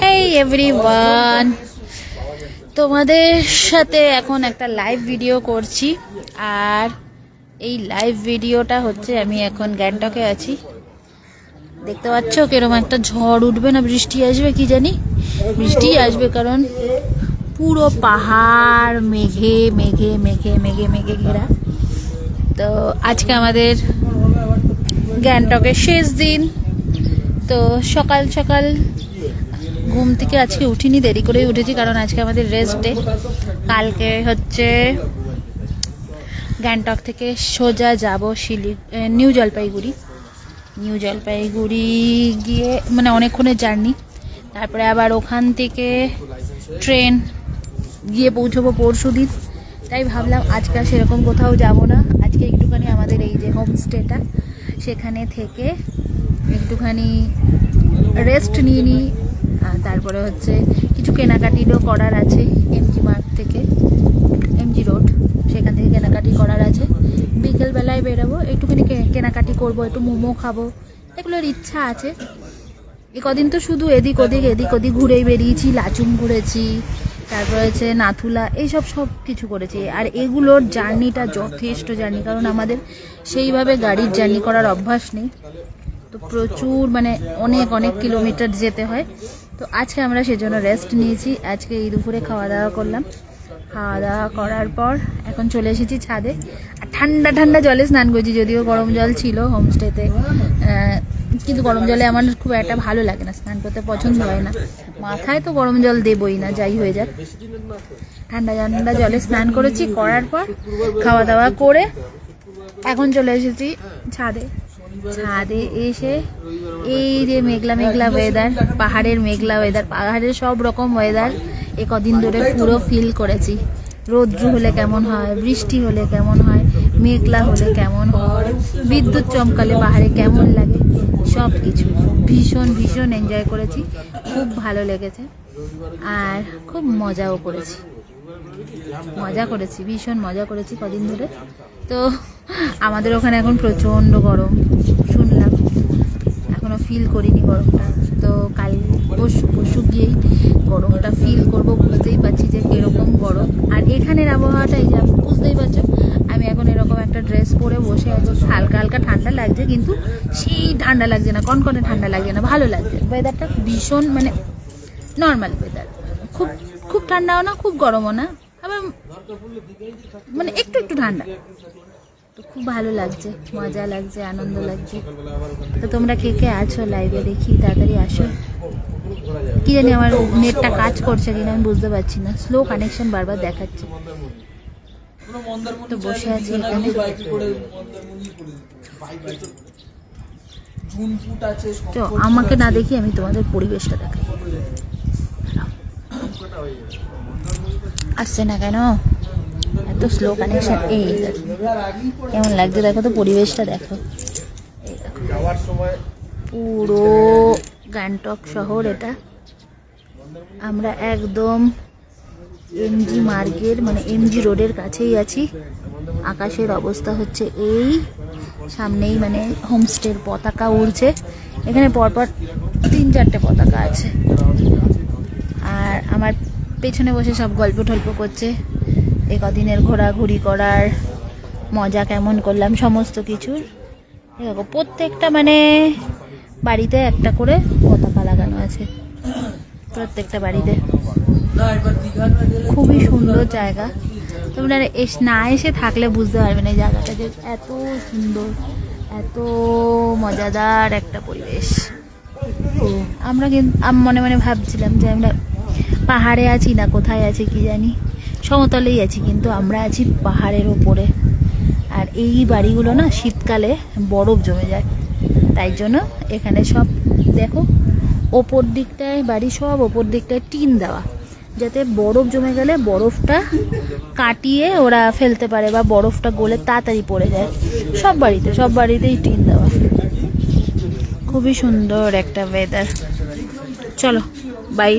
হেই everyone তোমাদের সাথে এখন একটা লাইভ ভিডিও করছি। আর এই লাইভ ভিডিওটা হচ্ছে আমি এখন গ্যাংটকে আছি। দেখতে পাচ্ছ কীরকম একটা ঝড় উঠবে না, বৃষ্টি আসবে কি জানি? বৃষ্টি আসবে কারণ পুরো পাহাড়, মেঘে মেঘে মেঘে মেঘে মেঘে ঘেরা। তো আজকে আমাদের গ্যাংটকের শেষ দিন। তো সকাল সকাল ঘুম থেকে আজকে উঠিনি, দেরি করেই উঠেছি কারণ আজকে আমাদের রেস্ট ডে কালকে হচ্ছে গ্যাংটক থেকে সোজা যাব শিলি নিউ জলপাইগুড়ি। নিউ জলপাইগুড়ি গিয়ে মানে অনেকক্ষণের জার্নি। তারপরে আবার ওখান থেকে ট্রেন গিয়ে পৌঁছবো পরশু দিন। তাই ভাবলাম আজকে সেরকম কোথাও যাব না। আজকে একটুখানি আমাদের এই যে হোমস্টেটা সেখানে থেকে একটুখানি রেস্ট নিয়ে নিই তারপরে হচ্ছে কিছু কেনাকাটিরও করার আছে এমজি মার্ট থেকে এমজি রোড সেখান থেকে কেনাকাটি করার আছে। বিকেলবেলায় বেরোবো, একটুখানি কেনাকাটি করব, একটু মোমো খাব, এগুলোর ইচ্ছা আছে। এ কদিন তো শুধু এদিক ওদিক এদিক ওদিক ঘুরেই বেরিয়েছি, লাচুং ঘুরেছি, তারপর হচ্ছে নাথুলা, এইসব সব কিছু করেছি। আর এগুলোর জার্নিটা যথেষ্ট জার্নি, কারণ আমাদের সেইভাবে গাড়ির জার্নি করার অভ্যাস নেই। তো প্রচুর মানে অনেক অনেক কিলোমিটার যেতে হয়। তো আজকে আমরা সেজন্য রেস্ট নিয়েছি। আজকে এই দুপুরে খাওয়া দাওয়া করলাম। খাওয়া দাওয়া করার পর এখন চলে এসেছি ছাদে। আর ঠান্ডা ঠান্ডা জলে স্নান করছি, যদিও গরম জল ছিল হোমস্টেতে কিন্তু গরম জলে আমার খুব একটা ভালো লাগে না, স্নান করতে পছন্দ হয় না। মাথায় তো গরম জল দেবই না, যাই হয়ে যাক। ঠান্ডা ঠান্ডা জলে স্নান করেছি, করার পর খাওয়া দাওয়া করে এখন চলে এসেছি ছাদে। ছাদে এসে এই যে মেঘলা মেঘলা ওয়েদার পাহাড়ের মেঘলা ওয়েদার পাহাড়ের সব রকম ওয়েদার এ কদিন ধরে পুরো ফিল করেছি। রৌদ্র হলে কেমন হয়, বৃষ্টি হলে কেমন হয়, মেঘলা হলে কেমন হয়, বিদ্যুৎ চমকালে পাহাড়ে কেমন লাগে সব কিছু ভীষণ ভীষণ এনজয় করেছি। খুব ভালো লেগেছে আর খুব মজাও করেছি। মজা করেছি, ভীষণ মজা করেছি কদিন ধরে। তো আমাদের ওখানে এখন প্রচণ্ড গরম, শুনলাম। এখনও ফিল করিনি গরমটা। তো কাল পরশু পরশু গিয়েই গরমটা ফিল করব, বুঝতেই পারছি যে কীরকম গরম। আর এখানের আবহাওয়াটাই যা বুঝতেই পারছ আমি এখন এরকম একটা ড্রেস পরে বসে আছি, হালকা হালকা ঠান্ডা লাগছে, কিন্তু সেই ঠান্ডা লাগছে না, কনকনে ঠান্ডা লাগছে না, ভালো লাগছে ওয়েদারটা ভীষণ মানে নর্মাল ওয়েদার খুব খুব ঠান্ডাও না, খুব গরমও না। আবার মানে একটু একটু ঠান্ডা। তো খুব ভালো লাগছে, মজা লাগছে, আনন্দ লাগছে। তো তোমরা কে কে আছো লাইভে দেখি, তাড়াতাড়ি আসো। কি জানি আমার নেটটা কাজ করছে কিনা, আমি বুঝতে পারছি না। স্লো কানেকশন বারবার দেখাচ্ছে। তো বসে আছি এখানে। আমাকে না দেখি আমি তোমাদের পরিবেশটা দেখাই। আসছে না কেন? এত স্লো কানেকশন এই। কেমন লাগছে দেখো তো পরিবেশটা দেখো। পুরো গ্যাংটক শহর এটা। আমরা একদম এমজি মার্গের মানে এমজি রোডের কাছেই আছি। আকাশের অবস্থা হচ্ছে এই। সামনেই মানে হোমস্টের পতাকা উড়ছে। এখানে পরপর তিন চারটে পতাকা আছে। আর আমার পেছনে বসে সব গল্প টল্প করছে। এ কদিনের ঘোরাঘুরি করার, মজা কেমন করলাম, সমস্ত কিছুর। দেখো, প্রত্যেকটা মানে বাড়িতে একটা করে পতাকা লাগানো আছে। প্রত্যেকটা বাড়িতে। খুবই সুন্দর জায়গা। তোমরা এস, না এসে থাকলে বুঝতে পারবে না জায়গাটা যে এত সুন্দর, এত মজাদার একটা পরিবেশ। আমরা কিন্তু আম- মনে মনে ভাবছিলাম যে আমরা পাহাড়ে আছি না কোথায় আছি কি জানি? সমতলেই আছি, কিন্তু আমরা আছি পাহাড়ের ওপরে। আর এই বাড়িগুলো না শীতকালে বরফ জমে যায়। তাই জন্য এখানে সব, দেখো, ওপর দিকটায় বাড়ি সব, ওপর দিকটায় টিন দেওয়া। যাতে বরফ জমে গেলে বরফটা কাটিয়ে ওরা ফেলতে পারে বা বরফটা গলে তাড়াতাড়ি পড়ে যায়। সব বাড়িতে, সব বাড়িতেই টিন দেওয়া। খুবই সুন্দর একটা ওয়েদার চলো বাই